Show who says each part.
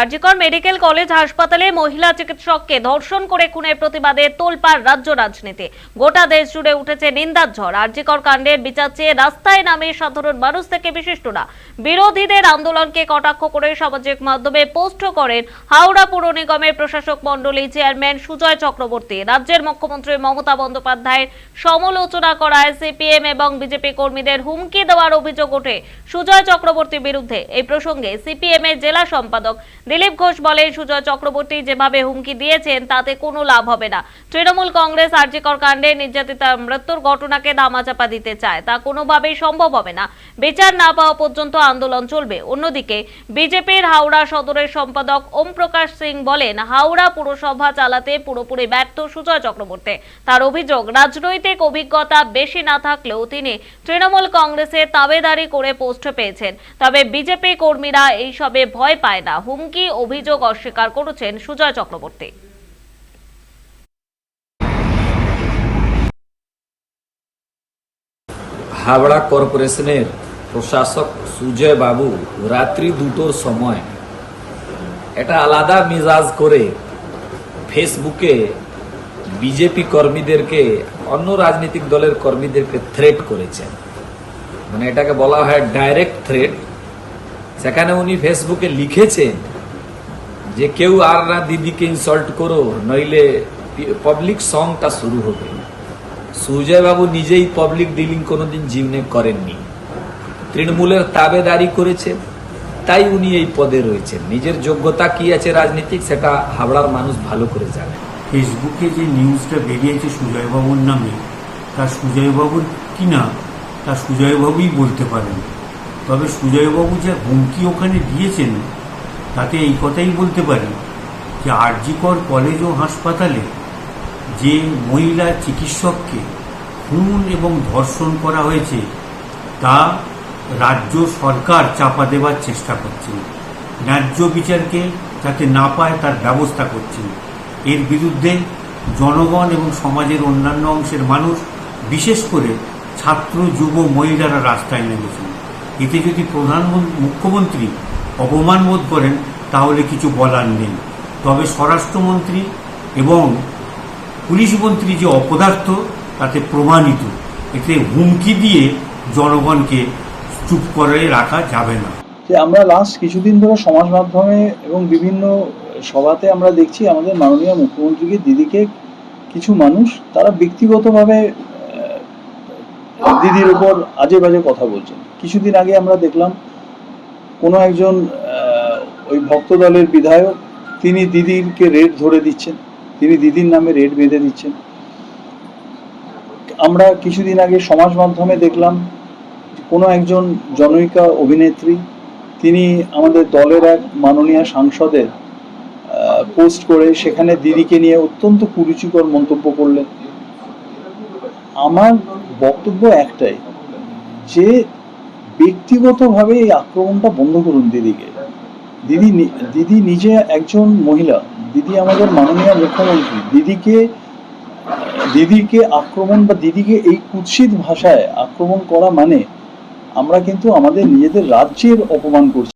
Speaker 1: RG Kar medical college হাসপাতালে মহিলা চিকিৎসককে ধর্ষণ করে খুনের প্রতিবাদে তোলপাড় রাজ্য রাজনীতি। গোটা দেশ জুড়ে উঠেছে নিন্দার ঝড়। আরজিকর কাণ্ডের বিচার চেয়ে রাস্তায় নামে সাধারণ মানুষ থেকে বিশিষ্টরা। বিরোধীদের আন্দোলনকে কটাক্ষ করে সামাজিক মাধ্যমে পোস্ট করেন হাওড়া পুর নিগমের প্রশাসক মণ্ডলী চেয়ারম্যান সুজয় চক্রবর্তী। রাজ্যের মুখ্যমন্ত্রী মমতা বন্দ্যোপাধ্যায়ের সমালোচনা করায় সিপিএম এবং বিজেপি কর্মীদের হুমকি দেওয়ার অভিযোগ ওঠে সুজয় চক্রবর্তীর বিরুদ্ধে। এই প্রসঙ্গে সিপিএম এর জেলা সম্পাদক দিলীপ ঘোষ বলেন, সুজয় চক্রবর্তী যেভাবে হুমকি দিয়েছেন, তাতে কোনো লাভ হবে না। তৃণমূল কংগ্রেস আরজিকর কাণ্ডে নির্যাতিতা মৃত্যুর ঘটনাকে দামাচাপা দিতে চায়। তা কোনোভাবেই সম্ভব হবে না। বিচার না পাওয়া পর্যন্ত আন্দোলন চলবে। অন্যদিকে, বিজেপির হাওড়া সদরের সম্পাদক ওম প্রকাশ সিং বলেন, হাওড়া পুরসভা চালাতে পুরোপুরি ব্যর্থ সুজয় চক্রবর্তী। তার অভিযোগ, রাজনৈতিক অভিজ্ঞতা বেশি না থাকলেও তিনি তৃণমূল কংগ্রেসের তাবেদারি করে পোস্ট পেয়েছেন। তবে বিজেপি কর্মীরা এইসবে ভয় পায় না। হুমকি অভিযোগ অস্বীকার করেছেন সুজয় চক্রবর্তী।
Speaker 2: হাবড়া কর্পোরেশনের প্রশাসক সুজয় বাবু রাত্রি দুটোর সময় এটা আলাদা মিজাজ করে ফেসবুকে বিজেপি কর্মীদেরকে, অন্য রাজনৈতিক দলের কর্মীদেরকে থ্রেট করেছেন। মানে এটাকে বলা হয় ডাইরেক্ট থ্রেট সেখানে উনি ফেসবুকে লিখেছেন যে কেউ আর না দিদিকে ইনসল্ট করো, নইলে পাবলিক সংটা শুরু হবে। সুজয় বাবু নিজেই পাবলিক ডিলিং কোনোদিন জীবনে করেননি। তৃণমূলের তাবেদারি করেছেন তাই উনি এই পদে রয়েছেন। নিজের যোগ্যতা কি আছে রাজনীতিক, সেটা হাবড়ার মানুষ ভালো করে জানে।
Speaker 3: ফেসবুকে যে নিউজটা বেরিয়েছে সুজয়বাবুর নামে, তা সুজয়বাবুর কি না, তা সুজয়বাবুই বলতে পারেন। তবে সুজয়বাবু যে হুমকি ওখানে দিয়েছেন তাতে এই কথাই বলতে পারি যে আরজিকর কলেজ ও হাসপাতালে যে মহিলা চিকিৎসককে খুন এবং ধর্ষণ করা হয়েছে, তা রাজ্য সরকার চাপা দেওয়ার চেষ্টা করছে। ন্যায্য বিচারকে যাতে না পায় তার ব্যবস্থা করছে। এর বিরুদ্ধে জনগণ এবং সমাজের অন্যান্য অংশের মানুষ, বিশেষ করে ছাত্র, যুব, মহিলারা রাস্তায় নেমেছেন। এতে যদি প্রধানমন্ত্রী মুখ্যমন্ত্রী অপমান বোধ করেন তাহলে কিছু বলার নেই। তবে স্বরাষ্ট্রমন্ত্রী এবং পুলিশ মন্ত্রী যে অপদার্থ, তাতে প্রমাণিত। এতে হুমকি দিয়ে জনগণকে চুপ করে রাখা যাবে না।
Speaker 4: যে আমরা লাস্ট কিছুদিন ধরে সমাজ মাধ্যমে এবং বিভিন্ন সভাতে আমরা দেখছি, আমাদের মাননীয় মুখ্যমন্ত্রীকে, দিদিকে কিছু মানুষ তারা ব্যক্তিগতভাবে দিদির উপর আজে বাজে কথা বলছেন। কিছুদিন আগে আমরা দেখলাম, কোনো একজন ওই ভক্ত দলের বিধায়ক, তিনি দিদিরকে রেট ধরে দিচ্ছেন। তিনি দিদির নামে রেট বেঁধে দিচ্ছেন। আমরা কিছুদিন আগে সমাজ মাধ্যমে দেখলাম কোনো একজন জনৈকা অভিনেত্রী, তিনি আমাদের দলের এক মাননীয় সাংসদের পোস্ট করে সেখানে দিদিকে নিয়ে অত্যন্ত কুরুচিকর মন্তব্য করলেন। আমার বক্তব্য একটাই, যে ব্যক্তিগতভাবে এই আক্রমণটা বন্ধ করুন দিদিকে। দিদি দিদি নিজে একজন মহিলা। দিদি আমাদের মাননীয় মুখ্যমন্ত্রী। দিদিকে দিদিকে আক্রমণ বা দিদিকে এই কুৎসিত ভাষায় আক্রমণ করা মানে আমরা কিন্তু আমাদের নিজেদের রাজ্যের অপমান করছি।